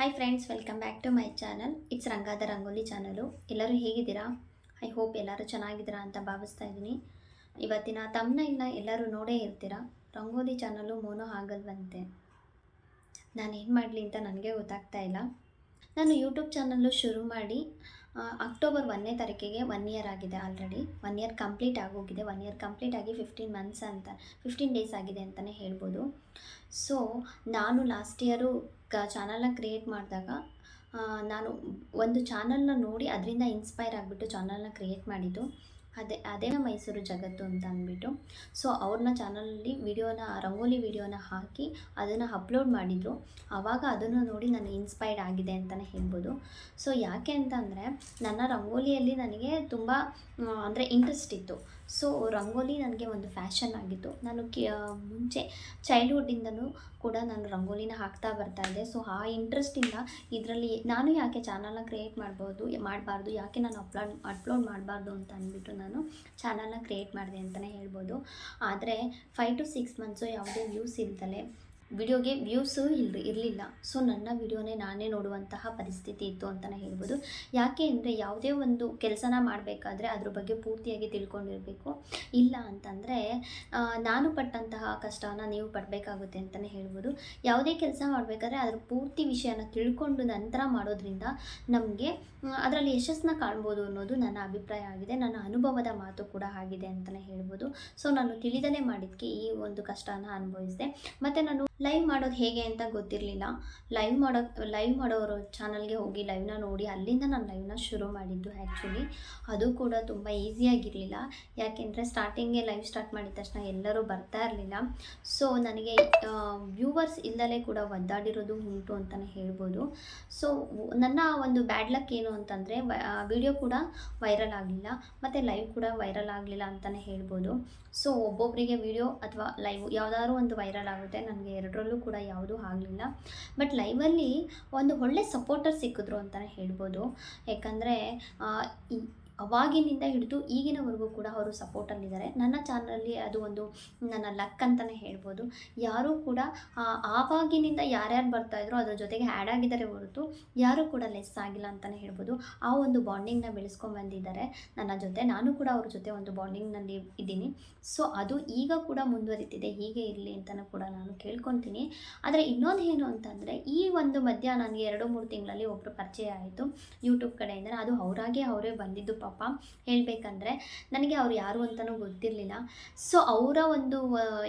Hi friends welcome back to my channel it's ರಂಗಾದ rangoli channel ಎಲ್ಲರೂ ಹೇಗಿದ್ದೀರಾ? I hope ಎಲ್ಲರೂ ಚೆನ್ನಾಗಿದ್ದೀರಾ ಅಂತ ಭಾವಿಸ್ತಾ ಇದ್ದೀನಿ. ಇವತ್ತಿನ ತಮ್ಮನ ಎಲ್ಲರೂ ನೋಡೇ ಇರ್ತೀರಾ? ರಂಗೋಲಿ ಚಾನಲು ಮೋನೋ ಆಗಲ್ವಂತೆ ನಾನು ಏನು ಮಾಡಲಿ ಅಂತ ನನಗೆ ಗೊತ್ತಾಗ್ತಾ ಇಲ್ಲ. ನಾನು ಯೂಟ್ಯೂಬ್ ಚಾನಲ್ಲು ಶುರು ಮಾಡಿ ಅಕ್ಟೋಬರ್ ಒಂದನೇ ತಾರೀಕಿಗೆ ಒನ್ ಇಯರ್ ಆಗಿದೆ ಆಲ್ರೆಡಿ ಒನ್ ಇಯರ್ ಕಂಪ್ಲೀಟ್ ಆಗೋಗಿದೆ. ಒನ್ ಇಯರ್ ಕಂಪ್ಲೀಟ್ ಆಗಿ ಫಿಫ್ಟೀನ್ ಮಂತ್ಸ್ ಅಂತ ಫಿಫ್ಟೀನ್ ಡೇಸ್ ಆಗಿದೆ ಅಂತಲೇ ಹೇಳ್ಬೋದು. ಸೊ ನಾನು ಲಾಸ್ಟ್ ಇಯರು ಕ ಚಾನಲ್ನ ಕ್ರಿಯೇಟ್ ಮಾಡಿದಾಗ ನಾನು ಒಂದು ಚಾನಲ್ನ ನೋಡಿ ಅದರಿಂದ ಇನ್ಸ್ಪೈರ್ ಆಗಿಬಿಟ್ಟು ಚಾನಲ್ನ ಕ್ರಿಯೇಟ್ ಮಾಡಿದ್ದು. ಅದೇ ಅದೇ ಮೈಸೂರು ಜಗತ್ತು ಅಂತ ಅಂದ್ಬಿಟ್ಟು. ಸೊ ಅವ್ರನ್ನ ಚಾನಲಲ್ಲಿ ವಿಡಿಯೋನ, ರಂಗೋಲಿ ವಿಡಿಯೋನ ಹಾಕಿ ಅದನ್ನು ಅಪ್ಲೋಡ್ ಮಾಡಿದರು. ಆವಾಗ ಅದನ್ನು ನೋಡಿ ನಾನು ಇನ್ಸ್ಪೈರ್ಡ್ ಆಗಿದೆ ಅಂತಲೇ ಹೇಳ್ಬೋದು. ಸೊ ಯಾಕೆ ಅಂತಂದರೆ ನನ್ನ ರಂಗೋಲಿಯಲ್ಲಿ ನನಗೆ ತುಂಬ ಅಂದರೆ ಇಂಟ್ರೆಸ್ಟ್ ಇತ್ತು. ಸೊ ರಂಗೋಲಿ ನನಗೆ ಒಂದು ಫ್ಯಾಷನ್ ಆಗಿತ್ತು. ನಾನು ಕಿ ಮುಂಚೆ ಚೈಲ್ಡ್ಹುಡ್ಡಿಂದನೂ ಕೂಡ ನಾನು ರಂಗೋಲಿನ ಹಾಕ್ತಾ ಬರ್ತಾ ಇದ್ದೆ. ಸೊ ಆ ಇಂಟ್ರೆಸ್ಟಿಂದ ಇದರಲ್ಲಿ ನಾನು ಯಾಕೆ ಚಾನಲ್ನ ಕ್ರಿಯೇಟ್ ಮಾಡ್ಬೋದು, ಮಾಡಬಾರ್ದು, ಯಾಕೆ ನಾನು ಅಪ್ಲೋಡ್ ಅಪ್ಲೋಡ್ ಮಾಡಬಾರ್ದು ಅಂತ ಅಂದ್ಬಿಟ್ಟು ನಾನು ಚಾನಲ್ನ ಕ್ರಿಯೇಟ್ ಮಾಡಿದೆ ಅಂತಲೇ ಹೇಳ್ಬೋದು. ಆದರೆ ಫೈವ್ ಟು ಸಿಕ್ಸ್ ಮಂತ್ಸು ಯಾವುದೇ ವ್ಯೂಸ್ ಇಲ್ದಲೆ ವಿಡಿಯೋಗೆ ವ್ಯೂಸು ಇಲ್ಲ ಇರಲಿಲ್ಲ. ಸೊ ನನ್ನ ವಿಡಿಯೋನೇ ನಾನೇ ನೋಡುವಂತಹ ಪರಿಸ್ಥಿತಿ ಇತ್ತು ಅಂತಲೇ ಹೇಳ್ಬೋದು. ಯಾಕೆ ಅಂದರೆ ಯಾವುದೇ ಒಂದು ಕೆಲಸನ ಮಾಡಬೇಕಾದ್ರೆ ಅದ್ರ ಬಗ್ಗೆ ಪೂರ್ತಿಯಾಗಿ ತಿಳ್ಕೊಂಡಿರಬೇಕು. ಇಲ್ಲ ಅಂತಂದರೆ ನಾನು ಪಟ್ಟಂತಹ ಕಷ್ಟವನ್ನು ನೀವು ಪಡಬೇಕಾಗುತ್ತೆ ಅಂತಲೇ ಹೇಳ್ಬೋದು. ಯಾವುದೇ ಕೆಲಸ ಮಾಡಬೇಕಾದ್ರೆ ಅದ್ರ ಪೂರ್ತಿ ವಿಷಯನ ತಿಳ್ಕೊಂಡು ನಂತರ ಮಾಡೋದ್ರಿಂದ ನಮಗೆ ಅದರಲ್ಲಿ ಯಶಸ್ಸನ್ನ ಕಾಣ್ಬೋದು ಅನ್ನೋದು ನನ್ನ ಅಭಿಪ್ರಾಯ ಆಗಿದೆ. ನನ್ನ ಅನುಭವದ ಮಾತು ಕೂಡ ಆಗಿದೆ ಅಂತಲೇ ಹೇಳ್ಬೋದು. ಸೊ ನಾನು ತಿಳಿದಲೇ ಮಾಡಿದ್ಕೆ ಈ ಒಂದು ಕಷ್ಟನ ಅನುಭವಿಸಿದೆ. ಮತ್ತು ನಾನು ಲೈವ್ ಮಾಡೋದು ಹೇಗೆ ಅಂತ ಗೊತ್ತಿರಲಿಲ್ಲ. ಲೈವ್ ಮಾಡೋ ಲೈವ್ ಮಾಡೋರು ಚಾನಲ್ಗೆ ಹೋಗಿ ಲೈವ್ನ ನೋಡಿ ಅಲ್ಲಿಂದ ನಾನು ಲೈವ್ನ ಶುರು ಮಾಡಿದ್ದು ಆ್ಯಕ್ಚುಲಿ ಅದು ಕೂಡ ತುಂಬ ಈಸಿಯಾಗಿರಲಿಲ್ಲ ಯಾಕೆಂದರೆ ಸ್ಟಾರ್ಟಿಂಗೇ ಲೈವ್ ಸ್ಟಾರ್ಟ್ ಮಾಡಿದ ತಕ್ಷಣ ಎಲ್ಲರೂ ಬರ್ತಾ ಇರಲಿಲ್ಲ. ಸೊ ನನಗೆ ವ್ಯೂವರ್ಸ್ ಇಲ್ಲದಲೇ ಕೂಡ ಒದ್ದಾಡಿರೋದು ಉಂಟು ಅಂತಲೇ ಹೇಳ್ಬೋದು. ಸೊ ನನ್ನ ಒಂದು ಬ್ಯಾಡ್ ಲಕ್ ಏನು ಅಂತಂದರೆ ವಿಡಿಯೋ ಕೂಡ ವೈರಲ್ ಆಗಲಿಲ್ಲ. ಮತ್ತು ಲೈವ್ ಕೂಡ ವೈರಲ್ ಆಗಲಿಲ್ಲ ಅಂತಲೇ ಹೇಳ್ಬೋದು. ಸೊ ಒಬ್ಬೊಬ್ಬರಿಗೆ ವಿಡಿಯೋ ಅಥವಾ ಲೈವ್ ಯಾವುದಾದ್ರು ಒಂದು ವೈರಲ್ ಆಗುತ್ತೆ, ನನಗೆ ಎರಡರಲ್ಲೂ ಕೂಡ ಯಾವುದೂ ಆಗಲಿಲ್ಲ. ಬಟ್ ಲೈವಲ್ಲಿ ಒಂದು ಒಳ್ಳೆ ಸಪೋರ್ಟರ್ ಸಿಕ್ಕಿದ್ರು ಅಂತಲೇ ಹೇಳ್ಬೋದು. ಯಾಕಂದರೆ ಅವಾಗಿನಿಂದ ಹಿಡಿದು ಈಗಿನವರೆಗೂ ಕೂಡ ಅವರು ಸಪೋರ್ಟಲ್ಲಿದ್ದಾರೆ. ನನ್ನ ಚಾನಲಲ್ಲಿ ಅದು ಒಂದು ನನ್ನ ಲಕ್ ಅಂತಲೇ ಹೇಳ್ಬೋದು. ಯಾರೂ ಕೂಡ ಆವಾಗಿನಿಂದ ಯಾರ್ಯಾರು ಬರ್ತಾಯಿದ್ರು ಅದ್ರ ಜೊತೆಗೆ ಆ್ಯಡ್ ಆಗಿದ್ದಾರೆ ಹೊರತು ಯಾರೂ ಕೂಡ ಲೆಸ್ ಆಗಿಲ್ಲ ಅಂತಲೇ ಹೇಳ್ಬೋದು. ಆ ಒಂದು ಬಾಂಡಿಂಗ್ನ ಬೆಳೆಸ್ಕೊಂಡು ಬಂದಿದ್ದಾರೆ. ನನ್ನ ಜೊತೆ ನಾನು ಕೂಡ ಅವ್ರ ಜೊತೆ ಒಂದು ಬಾಂಡಿಂಗ್ನಲ್ಲಿ ಇದ್ದೀನಿ. ಸೊ ಅದು ಈಗ ಕೂಡ ಮುಂದುವರಿತಿದೆ. ಹೀಗೆ ಇರಲಿ ಅಂತಲೂ ಕೂಡ ನಾನು ಕೇಳ್ಕೊತೀನಿ. ಆದರೆ ಇನ್ನೊಂದು ಏನು ಅಂತಂದರೆ, ಈ ಒಂದು ಮಧ್ಯ ನನಗೆ ಎರಡು ಮೂರು ತಿಂಗಳಲ್ಲಿ ಒಬ್ಬರು ಪರಿಚಯ ಆಯಿತು. ಯೂಟ್ಯೂಬ್ ಕಡೆಯಿಂದ ಅದು ಅವರಾಗೆ ಅವರೇ ಬಂದಿದ್ದು ಪಾಪ. ಹೇಳಬೇಕಂದ್ರೆ ನನಗೆ ಅವ್ರು ಯಾರು ಅಂತಲೂ ಗೊತ್ತಿರಲಿಲ್ಲ. ಸೊ ಅವರ ಒಂದು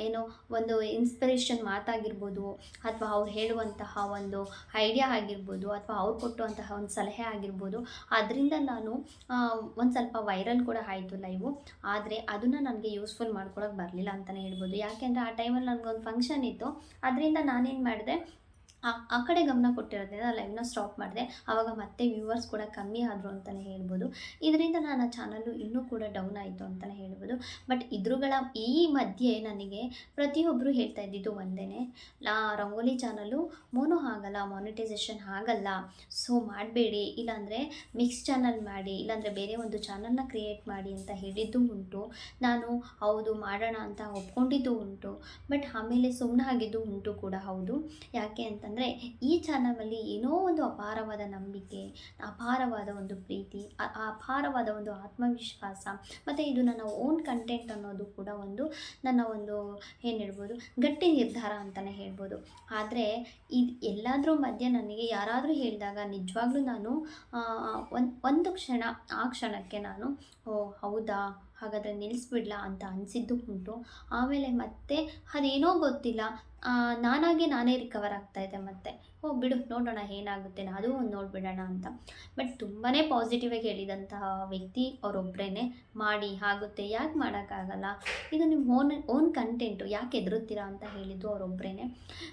ಏನೋ, ಒಂದು ಇನ್ಸ್ಪಿರೇಷನ್ ಮಾತಾಗಿರ್ಬೋದು, ಅಥವಾ ಅವ್ರು ಹೇಳುವಂತಹ ಒಂದು ಐಡಿಯಾ ಆಗಿರ್ಬೋದು, ಅಥವಾ ಅವ್ರು ಕೊಟ್ಟುವಂತಹ ಒಂದು ಸಲಹೆ ಆಗಿರ್ಬೋದು ಅದರಿಂದ ನಾನು ಒಂದು ಸ್ವಲ್ಪ ವೈರಲ್ ಕೂಡ ಆಯಿತು ಲೈವು ಆದರೆ ಅದನ್ನು ನನಗೆ ಯೂಸ್ಫುಲ್ ಮಾಡ್ಕೊಳಕ್ಕೆ ಬರಲಿಲ್ಲ ಅಂತಲೇ ಹೇಳ್ಬೋದು. ಯಾಕೆಂದರೆ ಆ ಟೈಮಲ್ಲಿ ನನಗೊಂದು ಫಂಕ್ಷನ್ ಇತ್ತು. ಅದರಿಂದ ನಾನೇನು ಮಾಡಿದೆ ಆ ಆ ಕಡೆ ಗಮನ ಕೊಟ್ಟಿರೋದ್ರಿಂದ ಲೈವ್ನ ಸ್ಟಾಪ್ ಮಾಡಿದೆ. ಆವಾಗ ಮತ್ತೆ ವ್ಯೂವರ್ಸ್ ಕೂಡ ಕಮ್ಮಿ ಆದರು ಅಂತಲೇ ಹೇಳ್ಬೋದು. ಇದರಿಂದ ನನ್ನ ಚಾನಲ್ಲು ಇನ್ನೂ ಕೂಡ ಡೌನ್ ಆಯಿತು ಅಂತಲೇ ಹೇಳ್ಬೋದು. ಬಟ್ ಇದ್ರುಗಳ ಈ ಮಧ್ಯೆ ನನಗೆ ಪ್ರತಿಯೊಬ್ಬರು ಹೇಳ್ತಾ ಇದ್ದಿದ್ದು ಒಂದೇ ಲಾ, ರಂಗೋಲಿ ಚಾನಲ್ಲು ಮೋನೋ ಆಗಲ್ಲ ಮಾನಿಟೈಸೇಷನ್ ಆಗಲ್ಲ ಸೊ ಮಾಡಬೇಡಿ. ಇಲ್ಲಾಂದರೆ ಮಿಕ್ಸ್ ಚಾನಲ್ ಮಾಡಿ, ಇಲ್ಲಾಂದರೆ ಬೇರೆ ಒಂದು ಚಾನಲ್ನ ಕ್ರಿಯೇಟ್ ಮಾಡಿ ಅಂತ ಹೇಳಿದ್ದು ಉಂಟು. ನಾನು ಹೌದು ಮಾಡೋಣ ಅಂತ ಒಪ್ಕೊಂಡಿದ್ದು ಉಂಟು. ಬಟ್ ಆಮೇಲೆ ಸುಮ್ಮನೆ ಆಗಿದ್ದು ಉಂಟು ಕೂಡ ಹೌದು. ಯಾಕೆ ಅಂತಂದರೆ ಈ ಚಾನಲಲ್ಲಿ ಏನೋ ಒಂದು ಅಪಾರವಾದ ನಂಬಿಕೆ, ಅಪಾರವಾದ ಒಂದು ಪ್ರೀತಿ ಅಪಾರವಾದ ಒಂದು ಆತ್ಮವಿಶ್ವಾಸ, ಮತ್ತು ಇದು ನನ್ನ ಓನ್ ಕಂಟೆಂಟ್ ಅನ್ನೋದು ಕೂಡ ಒಂದು ನನ್ನ ಒಂದು ಏನು ಹೇಳ್ಬೋದು, ಗಟ್ಟಿ ನಿರ್ಧಾರ ಅಂತಲೇ ಹೇಳ್ಬೋದು. ಆದರೆ ಇದು ಎಲ್ಲಾದರೂ ಮಧ್ಯೆ ನನಗೆ ಯಾರಾದರೂ ಹೇಳಿದಾಗ ನಿಜವಾಗ್ಲೂ ನಾನು ಒಂದು ಒಂದು ಕ್ಷಣ, ಆ ಕ್ಷಣಕ್ಕೆ ನಾನು ಹೌದಾ? ಹಾಗಾದರೆ ನಿಲ್ಲಿಸ್ಬಿಡ್ಲಾ ಅಂತ ಅನಿಸಿದ್ದು ಉಂಟು. ಆಮೇಲೆ ಮತ್ತೆ ಅದೇನೋ ಗೊತ್ತಿಲ್ಲ. ನಾನಾಗೆ ನಾನೇ ರಿಕವರ್ ಆಗ್ತಾಯಿದ್ದೆ ಮತ್ತೆ. ಓ, ಬಿಡು, ನೋಡೋಣ ಏನಾಗುತ್ತೆ. ಅದು ಒಂದು ನೋಡಿಬಿಡೋಣ ಅಂತ. ಬಟ್ ತುಂಬಾ ಪಾಸಿಟಿವಾಗಿ ಹೇಳಿದಂತಹ ವ್ಯಕ್ತಿ ಅವರೊಬ್ಬರೇ ಮಾಡಿ, ಆಗುತ್ತೆ. ಯಾಕೆ ಮಾಡೋಕ್ಕಾಗಲ್ಲ? ಇದು ನಿಮ್ಮ ಓನ್ ಓನ್ ಕಂಟೆಂಟು ಯಾಕೆ ಎದುರುತ್ತೀರಾ ಅಂತ ಹೇಳಿದ್ದು ಅವರೊಬ್ಬರೇ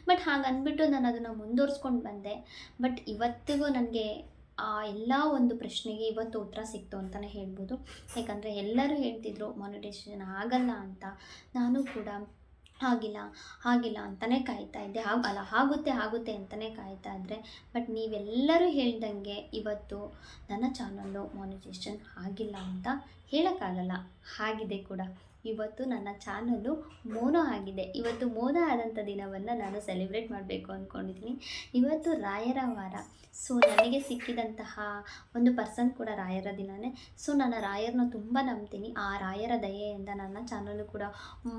ಬಟ್ ಹಾಗೆ ಅಂದ್ಬಿಟ್ಟು ನಾನು ಅದನ್ನು ಮುಂದುವರ್ಸ್ಕೊಂಡು ಬಂದೆ. ಬಟ್ ಇವತ್ತಿಗೂ ನನಗೆ ಆ ಎಲ್ಲ ಒಂದು ಪ್ರಶ್ನೆಗೆ ಇವತ್ತು ಉತ್ತರ ಸಿಕ್ತು ಅಂತಲೇ ಹೇಳ್ಬೋದು. ಯಾಕಂದರೆ ಎಲ್ಲರೂ ಹೇಳ್ತಿದ್ರು ಮಾನಿಟೈಸೇಷನ್ ಆಗಲ್ಲ ಅಂತ. ನಾನು ಕೂಡ ಆಗಿಲ್ಲ ಆಗಿಲ್ಲ ಅಂತಲೇ ಕಾಯ್ತಾ ಇದ್ದೆ. ಆಗ ಅಲ್ಲ, ಆಗುತ್ತೆ ಆಗುತ್ತೆ ಅಂತಲೇ ಕಾಯ್ತಾ ಇದ್ದರೆ ಬಟ್ ನೀವೆಲ್ಲರೂ ಹೇಳ್ದಂಗೆ ಇವತ್ತು ನನ್ನ ಚಾನಲ್ಲು ಮಾನಿಟೈಸೇಷನ್ ಆಗಿಲ್ಲ ಅಂತ ಹೇಳೋಕ್ಕಾಗಲ್ಲ. ಆಗಿದೆ ಕೂಡ. ಇವತ್ತು ನನ್ನ ಚಾನಲ್ಲು ಮೋನೋ ಆಗಿದೆ. ಇವತ್ತು ಮೋನ ಆದಂಥ ದಿನವನ್ನು ನಾನು ಸೆಲೆಬ್ರೇಟ್ ಮಾಡಬೇಕು ಅಂದ್ಕೊಂಡಿದ್ದೀನಿ ಇವತ್ತು ರಾಯರ ವಾರ. ಸೊ ನನಗೆ ಸಿಕ್ಕಿದಂತಹ ಒಂದು ಪರ್ಸನ್ ಕೂಡ ರಾಯರ ದಿನವೇ ಸೊ ನನ್ನ ರಾಯರನ್ನ ತುಂಬ ನಂಬ್ತೀನಿ. ಆ ರಾಯರ ದಯೆಯಿಂದ ನನ್ನ ಚಾನಲ್ಲು ಕೂಡ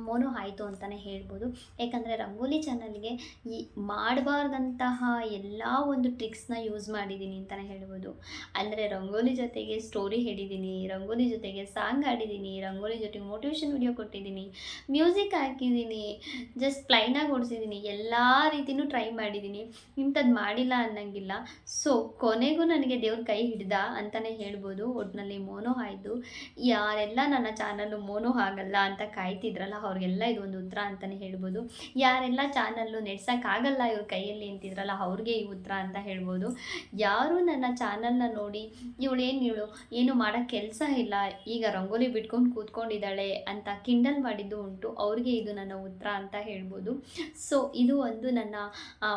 ಮೋನೋ ಆಯಿತು ಅಂತಲೇ ಹೇಳ್ಬೋದು. ಯಾಕಂದರೆ ರಂಗೋಲಿ ಚಾನಲ್ಗೆ ಈ ಮಾಡಬಾರ್ದಂತಹ ಎಲ್ಲ ಒಂದು ಟ್ರಿಕ್ಸ್ನ ಯೂಸ್ ಮಾಡಿದ್ದೀನಿ ಅಂತಲೇ ಹೇಳ್ಬೋದು. ಅಂದರೆ ರಂಗೋಲಿ ಜೊತೆಗೆ ಸ್ಟೋರಿ ಹೇಳಿದ್ದೀನಿ ರಂಗೋಲಿ ಜೊತೆಗೆ ಸಾಂಗ್ ಆಡಿದ್ದೀನಿ ರಂಗೋಲಿ ಜೊತೆಗೆ ಮೋಟಿವೇಶನ್ ವಿಡಿಯೋ ಕೊಟ್ಟಿದ್ದೀನಿ. ಮ್ಯೂಸಿಕ್ ಹಾಕಿದ್ದೀನಿ. ಜಸ್ಟ್ ಪ್ಲೈನಾಗಿ ಓಡಿಸಿದ್ದೀನಿ. ಎಲ್ಲ ರೀತಿಯೂ ಟ್ರೈ ಮಾಡಿದ್ದೀನಿ. ಇಂಥದ್ದು ಮಾಡಿಲ್ಲ ಅನ್ನಂಗಿಲ್ಲ. ಸೊ ಕೊನೆಗೂ ನನಗೆ ದೇವ್ರ ಕೈ ಹಿಡ್ದ ಅಂತಲೇ ಹೇಳ್ಬೋದು. ಒಟ್ಟಿನಲ್ಲಿ ಮೋನೋ ಆಯಿತು. ಯಾರೆಲ್ಲ ನನ್ನ ಚಾನಲ್ಲು ಮೋನೋ ಆಗಲ್ಲ ಅಂತ ಕಾಯ್ತಿದ್ರಲ್ಲ, ಅವ್ರಿಗೆಲ್ಲ ಇದು ಒಂದು ಉತ್ತರ ಅಂತಲೇ ಹೇಳ್ಬೋದು. ಯಾರೆಲ್ಲ ಚಾನಲ್ಲು ನೆಡ್ಸೋಕ್ಕಾಗಲ್ಲ ಇವ್ರ ಕೈಯಲ್ಲಿ ಅಂತಿದ್ರಲ್ಲ, ಅವ್ರಿಗೆ ಈ ಉತ್ತರ ಅಂತ ಹೇಳ್ಬೋದು. ಯಾರು ನನ್ನ ಚಾನಲ್ನ ನೋಡಿ, ಇವಳೇನು ಇವಳು? ಏನು ಮಾಡೋ ಕೆಲಸ ಇಲ್ಲ. ಈಗ ರಂಗೋಲಿ ಬಿಟ್ಕೊಂಡು ಕೂತ್ಕೊಂಡಿದ್ದಾಳೆ ಕಿಂಡಲ್ ಮಾಡಿದ್ದು ಉಂಟು. ಅವ್ರಿಗೆ ಇದು ನನ್ನ ಉತ್ತರ ಅಂತ ಹೇಳ್ಬೋದು. ಸೊ ಇದು ಒಂದು ನನ್ನ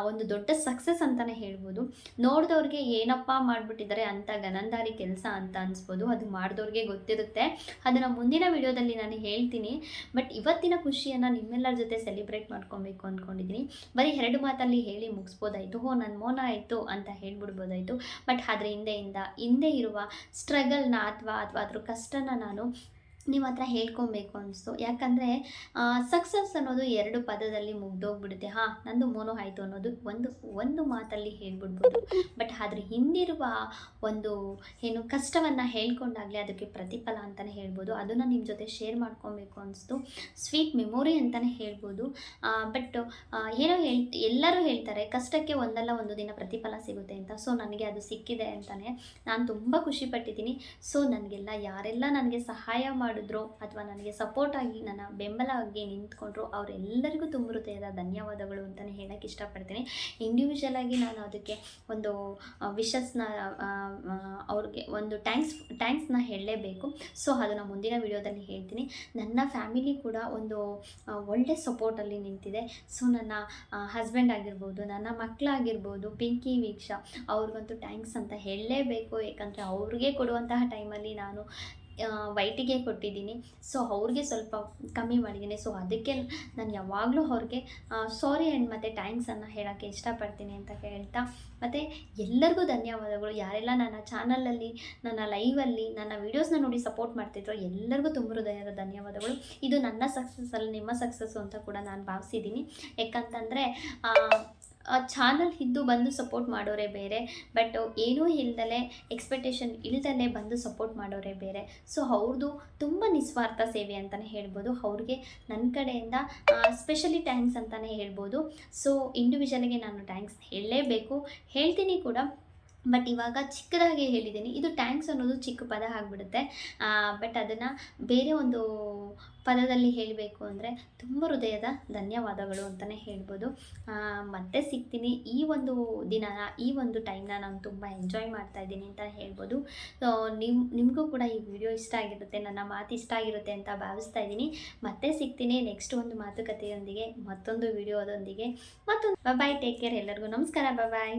ಒಂದು ದೊಡ್ಡ ಸಕ್ಸಸ್ ಅಂತಲೇ ಹೇಳ್ಬೋದು. ನೋಡಿದವ್ರಿಗೆ ಏನಪ್ಪ ಮಾಡಿಬಿಟ್ಟಿದ್ದಾರೆ ಅಂತ ಗನಂದಾರಿ ಕೆಲಸ ಅಂತ ಅನ್ಸ್ಬೋದು. ಅದು ಮಾಡಿದವ್ರಿಗೆ ಗೊತ್ತಿರುತ್ತೆ. ಅದನ್ನು ಮುಂದಿನ ವಿಡಿಯೋದಲ್ಲಿ ನಾನು ಹೇಳ್ತೀನಿ. ಬಟ್ ಇವತ್ತಿನ ಖುಷಿಯನ್ನು ನಿಮ್ಮೆಲ್ಲರ ಜೊತೆ ಸೆಲೆಬ್ರೇಟ್ ಮಾಡ್ಕೊಬೇಕು ಅಂದ್ಕೊಂಡಿದ್ದೀನಿ ಬರೀ ಎರಡು ಮಾತಲ್ಲಿ ಹೇಳಿ ಮುಗಿಸ್ಬೋದಾಯಿತು. ಹೋ ನನ್ನ ಮೋನ ಆಯಿತು ಅಂತ ಹೇಳ್ಬಿಡ್ಬೋದಾಯಿತು. ಬಟ್ ಅದ್ರ ಹಿಂದೆಯಿಂದ ಹಿಂದೆ ಇರುವ ಸ್ಟ್ರಗಲ್ನ ಅಥವಾ ಅಥವಾ ಅದ್ರ ಕಷ್ಟನ ನಾನು ನಿಮ್ಮ ಹತ್ರ ಹೇಳ್ಕೊಬೇಕು ಅನಿಸ್ತು. ಯಾಕಂದರೆ ಸಕ್ಸಸ್ ಅನ್ನೋದು ಎರಡು ಪದದಲ್ಲಿ ಮುಗ್ದೋಗ್ಬಿಡುತ್ತೆ. ಹಾಂ, ನಂದು ಮೋನೋ ಆಯಿತು ಅನ್ನೋದು ಒಂದು ಒಂದು ಮಾತಲ್ಲಿ ಹೇಳ್ಬಿಡ್ಬೋದು. ಬಟ್ ಅದ್ರ ಹಿಂದಿರುವ ಒಂದು, ಏನು, ಕಷ್ಟವನ್ನು ಹೇಳ್ಕೊಂಡಾಗಲೇ ಅದಕ್ಕೆ ಪ್ರತಿಫಲ ಅಂತಲೇ ಹೇಳ್ಬೋದು. ಅದನ್ನು ನಿಮ್ಮ ಜೊತೆ ಶೇರ್ ಮಾಡ್ಕೊಬೇಕು ಅನಿಸ್ತು. ಸ್ವೀಟ್ ಮೆಮೊರಿ ಅಂತಲೇ ಹೇಳ್ಬೋದು. ಬಟ್ ಏನೋ ಹೇಳ್, ಎಲ್ಲರೂ ಹೇಳ್ತಾರೆ, ಕಷ್ಟಕ್ಕೆ ಒಂದಲ್ಲ ಒಂದು ದಿನ ಪ್ರತಿಫಲ ಸಿಗುತ್ತೆ ಅಂತ. ಸೊ ನನಗೆ ಅದು ಸಿಕ್ಕಿದೆ ಅಂತಲೇ ನಾನು ತುಂಬ ಖುಷಿಪಟ್ಟಿದ್ದೀನಿ. ಸೊ ನನಗೆಲ್ಲ ಯಾರೆಲ್ಲ ನನಗೆ ಸಹಾಯ ಮಾಡಿದ್ರು ಅಥವಾ ನನಗೆ ಸಪೋರ್ಟ್ ಆಗಿ ನನ್ನ ಬೆಂಬಲ ಆಗಿ ನಿಂತ್ಕೊಂಡ್ರು ಅವರೆಲ್ಲರಿಗೂ ತುಂಬ ಹೃದಯದ ಧನ್ಯವಾದಗಳು ಅಂತಲೇ ಹೇಳೋಕ್ಕೆ ಇಷ್ಟಪಡ್ತೀನಿ. ಇಂಡಿವಿಜುವಲ್ ಆಗಿ ನಾನು ಅದಕ್ಕೆ ಒಂದು ವಿಶಸ್ನ ಅವ್ರಿಗೆ ಒಂದು ಟ್ಯಾಂಕ್ಸ್ ಟ್ಯಾಂಕ್ಸ್ನ ಹೇಳಲೇಬೇಕು. ಸೊ ಅದನ್ನು ಮುಂದಿನ ವಿಡಿಯೋದಲ್ಲಿ ಹೇಳ್ತೀನಿ. ನನ್ನ ಫ್ಯಾಮಿಲಿ ಕೂಡ ಒಂದು ಒಳ್ಳೆ ಸಪೋರ್ಟಲ್ಲಿ ನಿಂತಿದೆ. ಸೊ ನನ್ನ ಹಸ್ಬೆಂಡ್ ಆಗಿರ್ಬೋದು, ನನ್ನ ಮಕ್ಕಳಾಗಿರ್ಬೋದು ಪಿಂಕಿ ವೀಕ್ಷಾ ಅವ್ರಿಗಂತೂ ಟ್ಯಾಂಕ್ಸ್ ಅಂತ ಹೇಳಲೇಬೇಕು. ಯಾಕಂದರೆ ಅವ್ರಿಗೆ ಕೊಡುವಂತಹ ಟೈಮಲ್ಲಿ ನಾನು ವೈಟಿಗೆ ಕೊಟ್ಟಿದ್ದೀನಿ. ಸೊ ಅವ್ರಿಗೆ ಸ್ವಲ್ಪ ಕಮ್ಮಿ ಮಾಡಿದ್ದೀನಿ. ಸೊ ಅದಕ್ಕೆ ನಾನು ಯಾವಾಗಲೂ ಅವ್ರಿಗೆ ಸಾರಿ ಆ್ಯಂಡ್ ಮತ್ತು ಥ್ಯಾಂಕ್ಸನ್ನು ಹೇಳೋಕ್ಕೆ ಇಷ್ಟಪಡ್ತೀನಿ ಅಂತ ಹೇಳ್ತಾ, ಮತ್ತು ಎಲ್ಲರಿಗೂ ಧನ್ಯವಾದಗಳು. ಯಾರೆಲ್ಲ ನನ್ನ ಚಾನಲಲ್ಲಿ ನನ್ನ ಲೈವಲ್ಲಿ ನನ್ನ ವೀಡಿಯೋಸ್ನ ನೋಡಿ ಸಪೋರ್ಟ್ ಮಾಡ್ತಿದ್ರು ಎಲ್ಲರಿಗೂ ತುಂಬ ಹೃದಯದ ಧನ್ಯವಾದಗಳು. ಇದು ನನ್ನ ಸಕ್ಸಸ್ಸಲ್ಲಿ ನಿಮ್ಮ ಸಕ್ಸಸ್ಸು ಅಂತ ಕೂಡ ನಾನು ಭಾವಿಸಿದ್ದೀನಿ. ಯಾಕಂತಂದರೆ ಚಾನಲ್ ಇದ್ದು ಬಂದು ಸಪೋರ್ಟ್ ಮಾಡೋರೇ ಬೇರೆ ಬಟ್ ಏನೂ ಇಲ್ದಲೆ ಎಕ್ಸ್ಪೆಕ್ಟೇಷನ್ ಇಲ್ದಲೆ ಬಂದು ಸಪೋರ್ಟ್ ಮಾಡೋರೇ ಬೇರೆ. ಸೊ ಅವ್ರದ್ದು ತುಂಬ ನಿಸ್ವಾರ್ಥ ಸೇವೆ ಅಂತಲೇ ಹೇಳ್ಬೋದು. ಅವ್ರಿಗೆ ನನ್ನ ಕಡೆಯಿಂದ ಸ್ಪೆಷಲಿ ಥ್ಯಾಂಕ್ಸ್ ಅಂತಲೇ ಹೇಳ್ಬೋದು. ಸೊ ಇಂಡಿವಿಜುವಲ್ಗೆ ನಾನು ಥ್ಯಾಂಕ್ಸ್ ಹೇಳಲೇಬೇಕು. ಹೇಳ್ತೀನಿ ಕೂಡ. ಬಟ್ ಇವಾಗ ಚಿಕ್ಕದಾಗಿ ಹೇಳಿದ್ದೀನಿ. ಇದು ಟ್ಯಾಂಕ್ಸ್ ಅನ್ನೋದು ಚಿಕ್ಕ ಪದ ಆಗಿಬಿಡುತ್ತೆ. ಬಟ್ ಅದನ್ನು ಬೇರೆ ಒಂದು ಪದದಲ್ಲಿ ಹೇಳಬೇಕು ಅಂದರೆ ತುಂಬ ಹೃದಯದ ಧನ್ಯವಾದಗಳು ಅಂತಲೇ ಹೇಳ್ಬೋದು. ಮತ್ತೆ ಸಿಗ್ತೀನಿ ಈ ಒಂದು ದಿನನ, ಈ ಒಂದು ಟೈಮ್ನ ನಾನು ತುಂಬ ಎಂಜಾಯ್ ಮಾಡ್ತಾ ಇದ್ದೀನಿ ಅಂತ ಹೇಳ್ಬೋದು. ಸೊ ನಿಮ್ಮ ನಿಮಗೂ ಕೂಡ ಈ ವಿಡಿಯೋ ಇಷ್ಟ ಆಗಿರುತ್ತೆ, ನನ್ನ ಮಾತು ಇಷ್ಟ ಆಗಿರುತ್ತೆ ಅಂತ ಭಾವಿಸ್ತಾ ಇದ್ದೀನಿ. ಮತ್ತೆ ಸಿಗ್ತೀನಿ ನೆಕ್ಸ್ಟ್ ಒಂದು ಮಾತುಕತೆಯೊಂದಿಗೆ, ಮತ್ತೊಂದು ವಿಡಿಯೋದೊಂದಿಗೆ ಮತ್ತೊಂದು ಬಾಯ್ ಟೇಕ್ ಕೇರ್ ಎಲ್ಲರಿಗೂ. ನಮಸ್ಕಾರ ಬಾಯ್